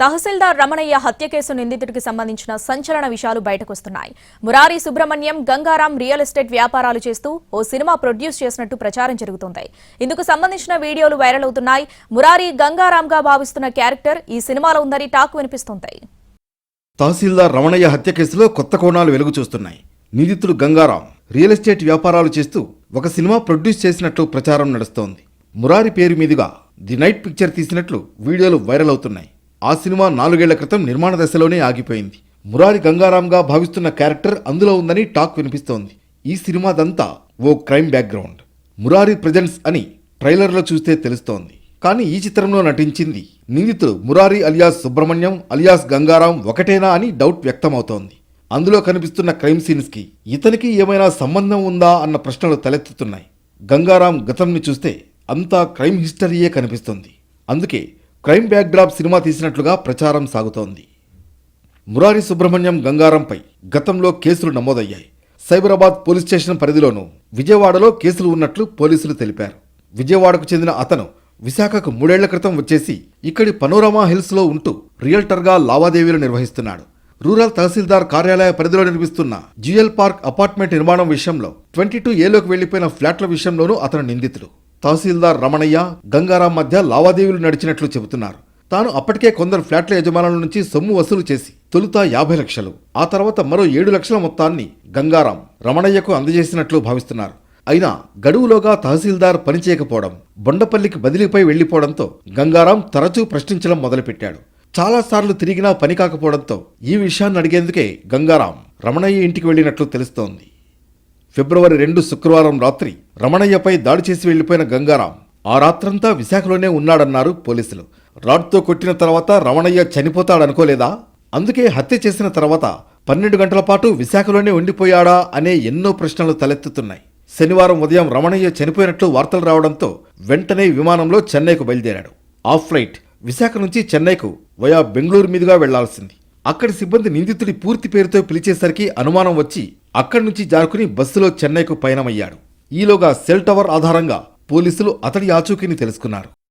తహసీల్దార్ రమణయ్య హత్య కేసు నిందితుడికి సంబంధించిన సంచలన విషయాలు బయటకొస్తున్నాయి. మురారి సుబ్రహ్మణ్యం గంగారాం రియల్ ఎస్టేట్ వ్యాపారాలు చేస్తూ ఓ సినిమా ప్రొడ్యూస్ చేసినట్టు ప్రచారం జరుగుతోంది. ఇందుకు సంబంధించిన వీడియోలు వైరల్ అవుతున్నాయి. మురారి గంగారాంగా భావిస్తున్న క్యారెక్టర్ ఈ సినిమాలో ఉందని టాక్ వినిపిస్తోంది. తహసీల్దార్ రమణయ్య హత్య కేసులో కొత్త కోణాలు వెలుగు చూస్తున్నాయి. నిందితుడు గంగారాం రియల్ ఎస్టేట్ వ్యాపారాలు చేస్తూ ఒక సినిమా ప్రొడ్యూస్ చేసినట్లు ప్రచారం నడుస్తోంది. మురారి పేరు మీదుగా ది నైట్ పిక్చర్ తీసినట్లు వీడియోలు వైరల్ అవుతున్నాయి. ఆ సినిమా నాలుగేళ్ళ క్రితం నిర్మాణ దశలోనే ఆగిపోయింది. మురారి గంగారాంగా భావిస్తున్న క్యారెక్టర్ అందులో ఉందని టాక్ వినిపిస్తోంది. ఈ సినిమాదంతా ఓ క్రైమ్ బ్యాక్గ్రౌండ్. మురారి ప్రజెంట్స్ అని ట్రైలర్లో చూస్తే తెలుస్తోంది. కానీ ఈ చిత్రంలో నటించింది నిందితుడు మురారి అలియాస్ సుబ్రహ్మణ్యం అలియాస్ గంగారాం ఒకటేనా అని డౌట్ వ్యక్తమవుతోంది. అందులో కనిపిస్తున్న క్రైమ్ సీన్స్కి ఇతనికి ఏమైనా సంబంధం ఉందా అన్న ప్రశ్నలు తలెత్తుతున్నాయి. గంగారాం గతంని చూస్తే అంతా క్రైమ్ హిస్టరీయే కనిపిస్తుంది. అందుకే క్రైమ్ బ్యాక్డ్రాప్ సినిమా తీసినట్లుగా ప్రచారం సాగుతోంది. మురారి సుబ్రహ్మణ్యం గంగారంపై గతంలో కేసులు నమోదయ్యాయి. సైబరాబాద్ పోలీస్ స్టేషన్ పరిధిలోనూ విజయవాడలో కేసులు ఉన్నట్లు పోలీసులు తెలిపారు. విజయవాడకు చెందిన అతను విశాఖకు మూడేళ్ళ క్రితం వచ్చేసి ఇక్కడి పనోరమా హిల్స్లో ఉంటూ రియల్టర్గా లావాదేవీలు నిర్వహిస్తున్నాడు. రూరల్ తహసీల్దార్ కార్యాలయ పరిధిలో నిర్మిస్తున్న జిఎల్ పార్క్ అపార్ట్మెంట్ నిర్మాణం విషయంలో ట్వంటీ టూ ఏలోకి వెళ్ళిపోయిన ఫ్లాట్ల విషయంలోనూ అతను నిందితుడు. తహసీల్దార్ రమణయ్య గంగారాం మధ్య లావాదేవీలు నడిచినట్లు చెబుతున్నారు. తాను అప్పటికే కొందరు ఫ్లాట్ల యజమానుల నుంచి సొమ్ము వసూలు చేసి తొలుత యాభై లక్షలు. ఆ తర్వాత మరో ఏడు లక్షల మొత్తాన్ని గంగారాం రమణయ్యకు అందజేసినట్లు భావిస్తున్నారు. అయినా గడువులోగా తహసీల్దార్ పనిచేయకపోవడం బొండపల్లికి బదిలీపై వెళ్ళిపోవడంతో గంగారాం తరచూ ప్రశ్నించడం మొదలుపెట్టాడు. చాలాసార్లు తిరిగినా పని కాకపోవడంతో ఈ విషయాన్ని అడిగేందుకే గంగారాం రమణయ్య ఇంటికి వెళ్ళినట్లు తెలుస్తోంది. ఫిబ్రవరి రెండు శుక్రవారం రాత్రి రమణయ్యపై దాడి చేసి వెళ్ళిపోయిన గంగారాం ఆ రాత్రంతా విశాఖలోనే ఉన్నాడన్నారు పోలీసులు. రాడ్తో కొట్టిన తర్వాత రమణయ్య చనిపోతాడనుకోలేదా? అందుకే హత్య చేసిన తర్వాత పన్నెండు గంటల పాటు విశాఖలోనే ఉండిపోయాడా అనే ఎన్నో ప్రశ్నలు తలెత్తుతున్నాయి. శనివారం ఉదయం రమణయ్య చనిపోయినట్లు వార్తలు రావడంతో వెంటనే విమానంలో చెన్నైకు బయలుదేరాడు. ఆఫ్ ఫ్లైట్ విశాఖ నుంచి చెన్నైకు వయా బెంగళూరు మీదుగా వెళ్ళాల్సింది. అక్కడి సిబ్బంది నిందితుడి పూర్తి పేరుతో పిలిచేసరికి అనుమానం వచ్చి అక్కడి నుంచి జారుకుని బస్సులో చెన్నైకు పయనమయ్యాడు. ఈలోగా సెల్ టవర్ ఆధారంగా పోలీసులు అతడి ఆచూకీని తెలుసుకున్నారు.